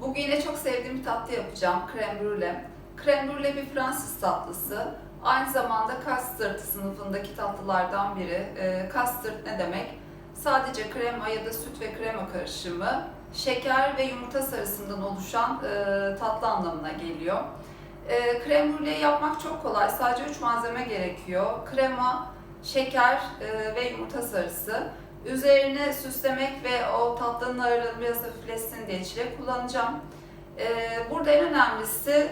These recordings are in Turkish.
Bugün yine çok sevdiğim bir tatlı yapacağım. Krem brûlée. Krem brûlée bir Fransız tatlısı. Aynı zamanda custard sınıfındaki tatlılardan biri. Ee, custard ne demek? Sadece krema ya da süt ve krema karışımı, şeker ve yumurta sarısından oluşan e, tatlı anlamına geliyor. E, krem brûlée yapmak çok kolay. Sadece 3 malzeme gerekiyor. Krema, şeker e, ve yumurta sarısı. Üzerine süslemek ve o tatlının ağırlığını biraz hafifletsin diye çilek kullanacağım. Ee, burada en önemlisi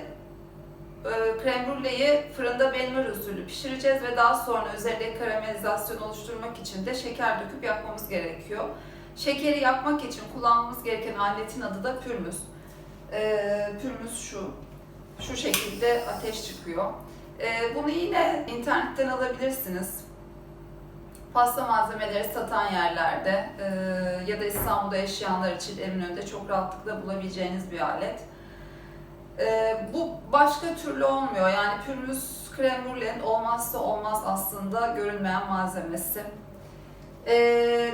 e, krem brûleyi fırında benmari usulü pişireceğiz ve daha sonra üzerinde karamelizasyon oluşturmak için de şeker döküp yapmamız gerekiyor. Şekeri yapmak için kullanmamız gereken aletin adı da pürmüz. Ee, pürmüz şu. Şu şekilde ateş çıkıyor. Ee, bunu yine internetten alabilirsiniz pasta malzemeleri satan yerlerde e, ya da İstanbul'da yaşayanlar için Eminönü'nde çok rahatlıkla bulabileceğiniz bir alet. E, bu başka türlü olmuyor. Yani pürmüz krem olmazsa olmaz aslında görünmeyen malzemesi. E,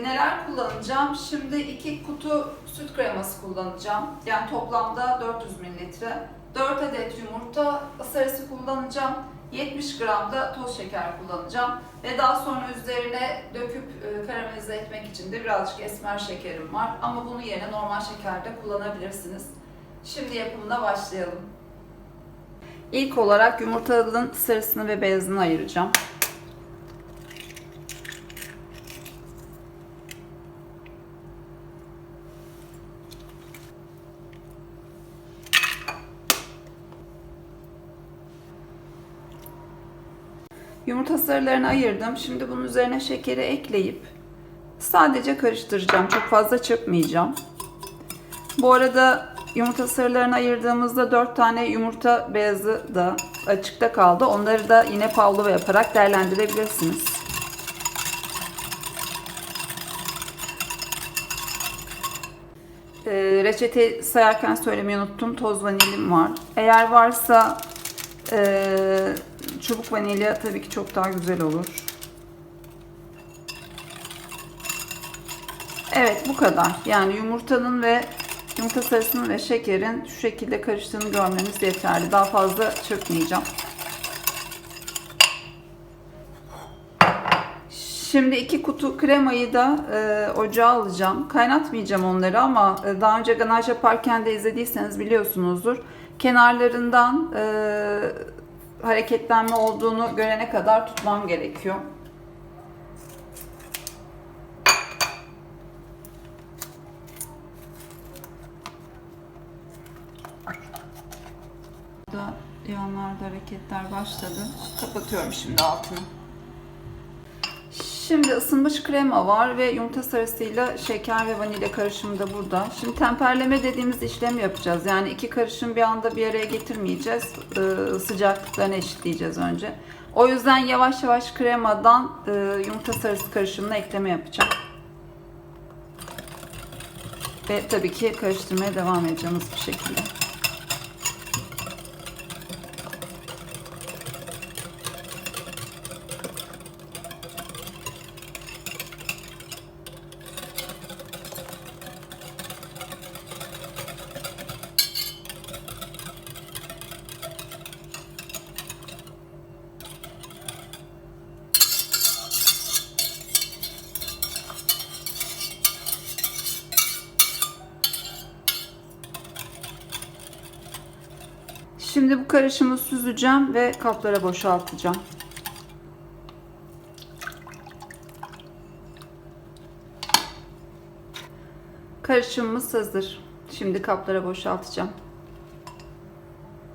neler kullanacağım? Şimdi iki kutu süt kreması kullanacağım. Yani toplamda 400 mililitre. 4 adet yumurta sarısı kullanacağım. 70 gram da toz şeker kullanacağım. Ve daha sonra üzerine döküp e, karamelize etmek için de birazcık esmer şekerim var. Ama bunu yerine normal şekerde kullanabilirsiniz. Şimdi yapımına başlayalım. İlk olarak yumurtanın sarısını ve beyazını ayıracağım. Yumurta sarılarını ayırdım. Şimdi bunun üzerine şekeri ekleyip sadece karıştıracağım. Çok fazla çırpmayacağım. Bu arada yumurta sarılarını ayırdığımızda 4 tane yumurta beyazı da açıkta kaldı. Onları da yine pavlova yaparak değerlendirebilirsiniz. Ee, reçete sayarken söylemeyi unuttum. Toz vanilim var. Eğer varsa ee, çubuk vanilya tabii ki çok daha güzel olur. Evet bu kadar. Yani yumurtanın ve yumurta sarısının ve şekerin şu şekilde karıştığını görmeniz yeterli. Daha fazla çırpmayacağım. Şimdi iki kutu kremayı da e, ocağa alacağım. Kaynatmayacağım onları ama e, daha önce ganaj yaparken de izlediyseniz biliyorsunuzdur. Kenarlarından e, hareketlenme olduğunu görene kadar tutmam gerekiyor. Burada yanlarda hareketler başladı. Kapatıyorum şimdi altını. Şimdi ısınmış krema var ve yumurta sarısıyla şeker ve vanilya karışımı da burada. Şimdi temperleme dediğimiz işlemi yapacağız. Yani iki karışım bir anda bir araya getirmeyeceğiz. Ee, sıcaklıklarını eşitleyeceğiz önce. O yüzden yavaş yavaş kremadan e, yumurta sarısı karışımına ekleme yapacağım. Ve tabii ki karıştırmaya devam edeceğiz bir şekilde. Şimdi bu karışımı süzeceğim ve kaplara boşaltacağım. Karışımımız hazır. Şimdi kaplara boşaltacağım.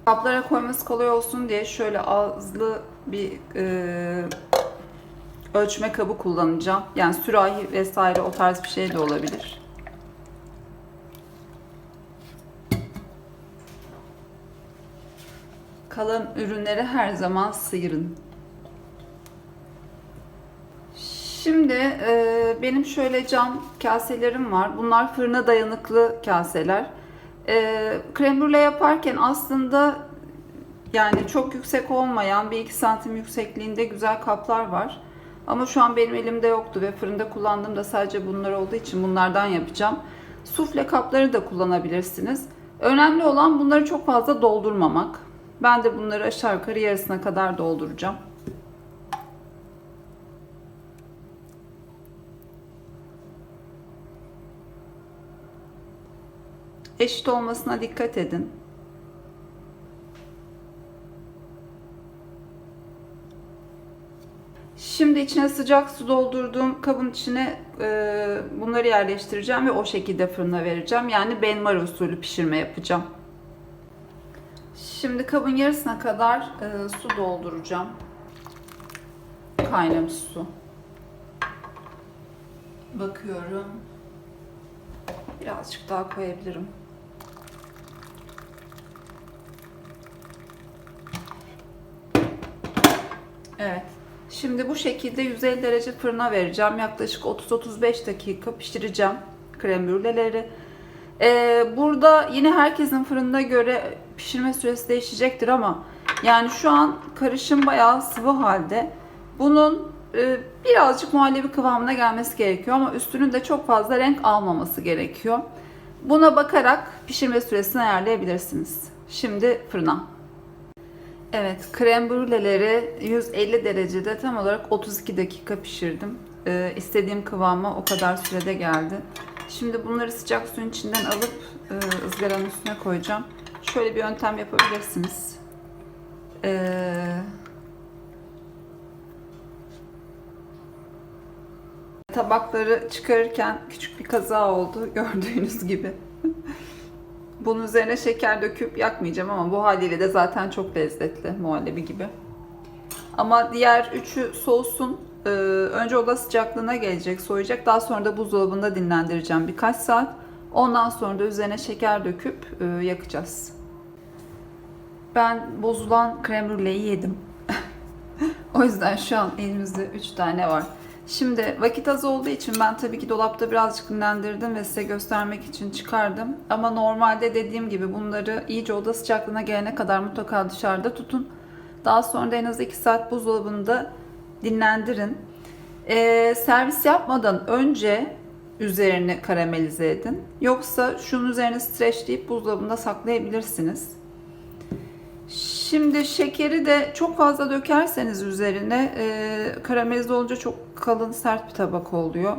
Kaplara koyması kolay olsun diye şöyle ağızlı bir e, ölçme kabı kullanacağım. Yani sürahi vesaire o tarz bir şey de olabilir. Kalan ürünleri her zaman sıyırın. Şimdi e, benim şöyle cam kaselerim var. Bunlar fırına dayanıklı kaseler. E, krem brûlée yaparken aslında yani çok yüksek olmayan bir iki santim yüksekliğinde güzel kaplar var. Ama şu an benim elimde yoktu ve fırında kullandığım da sadece bunlar olduğu için bunlardan yapacağım. Sufle kapları da kullanabilirsiniz. Önemli olan bunları çok fazla doldurmamak. Ben de bunları aşağı yukarı yarısına kadar dolduracağım. Eşit olmasına dikkat edin. Şimdi içine sıcak su doldurduğum kabın içine e, bunları yerleştireceğim ve o şekilde fırına vereceğim. Yani benmar usulü pişirme yapacağım. Şimdi kabın yarısına kadar e, su dolduracağım. Kaynamış su. Bakıyorum. Birazcık daha koyabilirim. Evet. Şimdi bu şekilde 150 derece fırına vereceğim. Yaklaşık 30-35 dakika pişireceğim krem brüleleri. Ee, burada yine herkesin fırında göre pişirme süresi değişecektir ama yani şu an karışım bayağı sıvı halde. Bunun e, birazcık muhallebi kıvamına gelmesi gerekiyor ama üstünün de çok fazla renk almaması gerekiyor. Buna bakarak pişirme süresini ayarlayabilirsiniz. Şimdi fırına. Evet, krem brüleleri 150 derecede tam olarak 32 dakika pişirdim. Ee, istediğim kıvama o kadar sürede geldi. Şimdi bunları sıcak suyun içinden alıp e, ızgaranın üstüne koyacağım. Şöyle bir yöntem yapabilirsiniz. Ee, tabakları çıkarırken küçük bir kaza oldu gördüğünüz gibi. Bunun üzerine şeker döküp yakmayacağım ama bu haliyle de zaten çok lezzetli muhallebi gibi. Ama diğer üçü soğusun. Ee, önce oda sıcaklığına gelecek, soğuyacak. Daha sonra da buzdolabında dinlendireceğim birkaç saat. Ondan sonra da üzerine şeker döküp e, yakacağız. Ben bozulan krem brüleyi yedim. o yüzden şu an elimizde 3 tane var. Şimdi vakit az olduğu için ben tabii ki dolapta birazcık dinlendirdim ve size göstermek için çıkardım. Ama normalde dediğim gibi bunları iyice oda sıcaklığına gelene kadar mutlaka dışarıda tutun. Daha sonra da en az 2 saat buzdolabında dinlendirin. Ee, servis yapmadan önce üzerini karamelize edin. Yoksa şunun üzerine streçleyip buzdolabında saklayabilirsiniz. Şimdi şekeri de çok fazla dökerseniz üzerine e, karamelize olunca çok kalın sert bir tabak oluyor.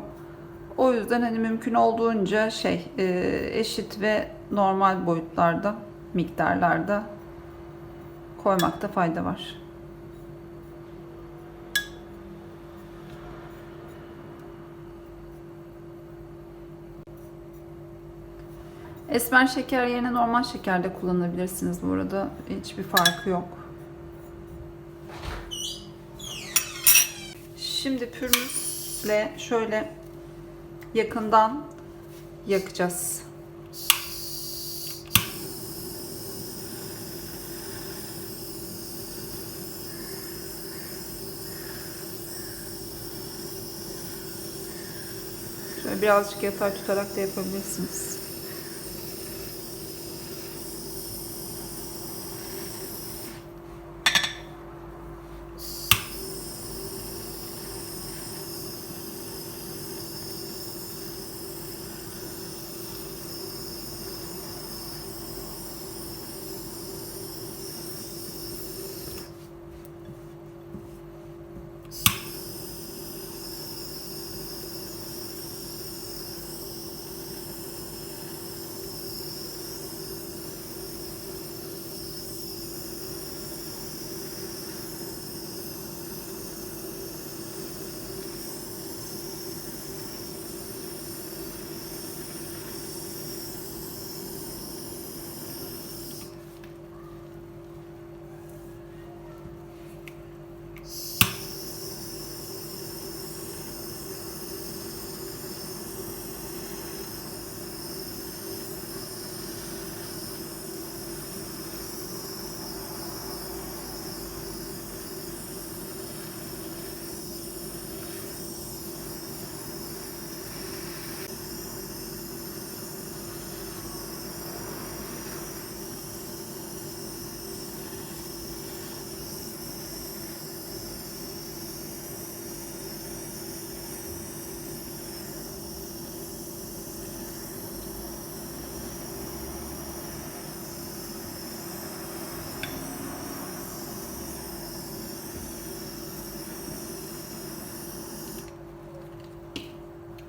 O yüzden hani mümkün olduğunca şey e, eşit ve normal boyutlarda miktarlarda koymakta fayda var. Esmer şeker yerine normal şeker de kullanabilirsiniz bu arada. Hiçbir farkı yok. Şimdi pürmüzle şöyle yakından yakacağız. Şöyle birazcık yatay tutarak da yapabilirsiniz.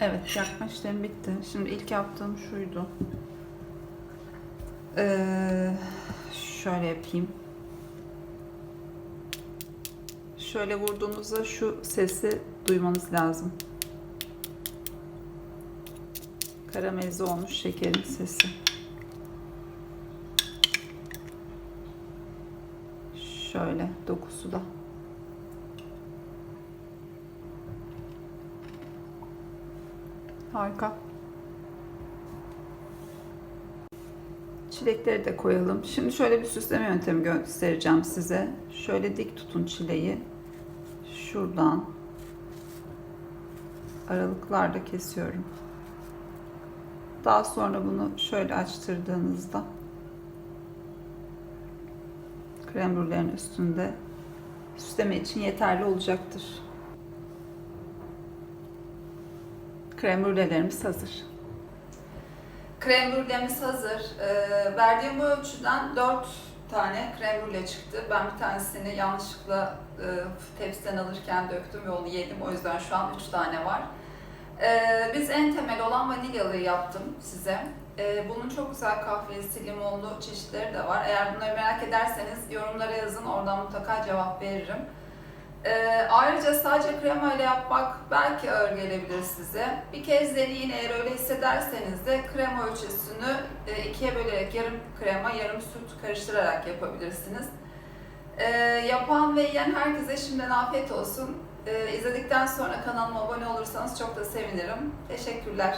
Evet, yakma işlemi bitti. Şimdi ilk yaptığım şuydu. Ee, şöyle yapayım. Şöyle vurduğunuzda şu sesi duymanız lazım. Karamelize olmuş şekerin sesi. Şöyle dokusu da. Harika. Çilekleri de koyalım. Şimdi şöyle bir süsleme yöntemi göstereceğim size. Şöyle dik tutun çileği. Şuradan aralıklarla kesiyorum. Daha sonra bunu şöyle açtırdığınızda krem üstünde süsleme için yeterli olacaktır. Krem brûlelerimiz hazır. Krem brûlemiz hazır. Ee, verdiğim bu ölçüden 4 tane krem brûle çıktı. Ben bir tanesini yanlışlıkla e, tepsiden alırken döktüm ve onu yedim. O yüzden şu an 3 tane var. Ee, biz en temel olan vanilyalı yaptım size. Ee, bunun çok güzel kahvesi, limonlu çeşitleri de var. Eğer bunları merak ederseniz yorumlara yazın. Oradan mutlaka cevap veririm. Ee, ayrıca sadece krema ile yapmak belki ağır gelebilir size. Bir kez deneyin eğer öyle hissederseniz de krema ölçüsünü e, ikiye bölerek yarım krema yarım süt karıştırarak yapabilirsiniz. Ee, yapan ve yiyen herkese şimdiden afiyet olsun. Ee, izledikten sonra kanalıma abone olursanız çok da sevinirim. Teşekkürler.